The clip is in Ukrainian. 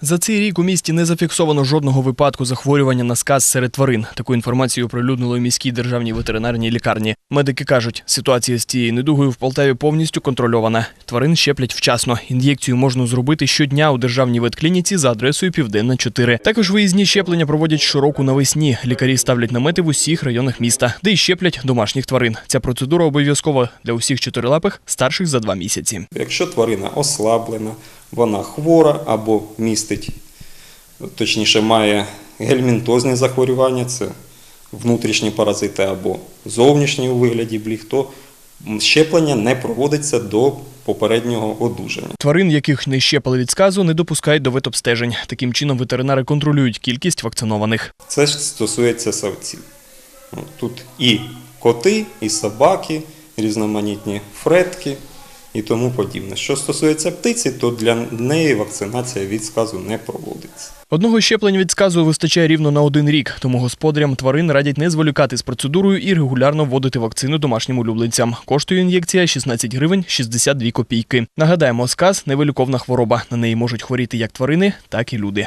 За цей рік у місті не зафіксовано жодного випадку захворювання на сказ серед тварин. Таку інформацію оприлюднили у міській державній ветеринарній лікарні. Медики кажуть, ситуація з цією недугою в Полтаві повністю контрольована. Тварин щеплять вчасно. Ін'єкцію можна зробити щодня у державній ветклініці за адресою Південна 4. Також виїзні щеплення проводять щороку навесні. Лікарі ставлять намети в усіх районах міста, де й щеплять домашніх тварин. Ця процедура обов'язкова для усіх чотирилапих старших за два місяці. Якщо тварина ослаблена, вона хвора або містить, точніше, має гельмінтозні захворювання, це внутрішні паразити або зовнішні у вигляді бліг, то щеплення не проводиться до попереднього одужання. Тварин, яких не щепали від сказу, не допускають до ветобстежень. Таким чином ветеринари контролюють кількість вакцинованих. Це ж стосується савців. Тут і коти, і собаки, різноманітні фретки і тому подібне. Що стосується птиці, то для неї вакцинація від сказу не проводиться. Одного щеплення від сказу вистачає рівно на один рік, тому господарям тварин радять не зволікати з процедурою і регулярно вводити вакцину домашнім улюбленцям. Коштує ін'єкція 16 гривень 62 копійки. Нагадаємо, сказ невиліковна хвороба. На неї можуть хворіти як тварини, так і люди.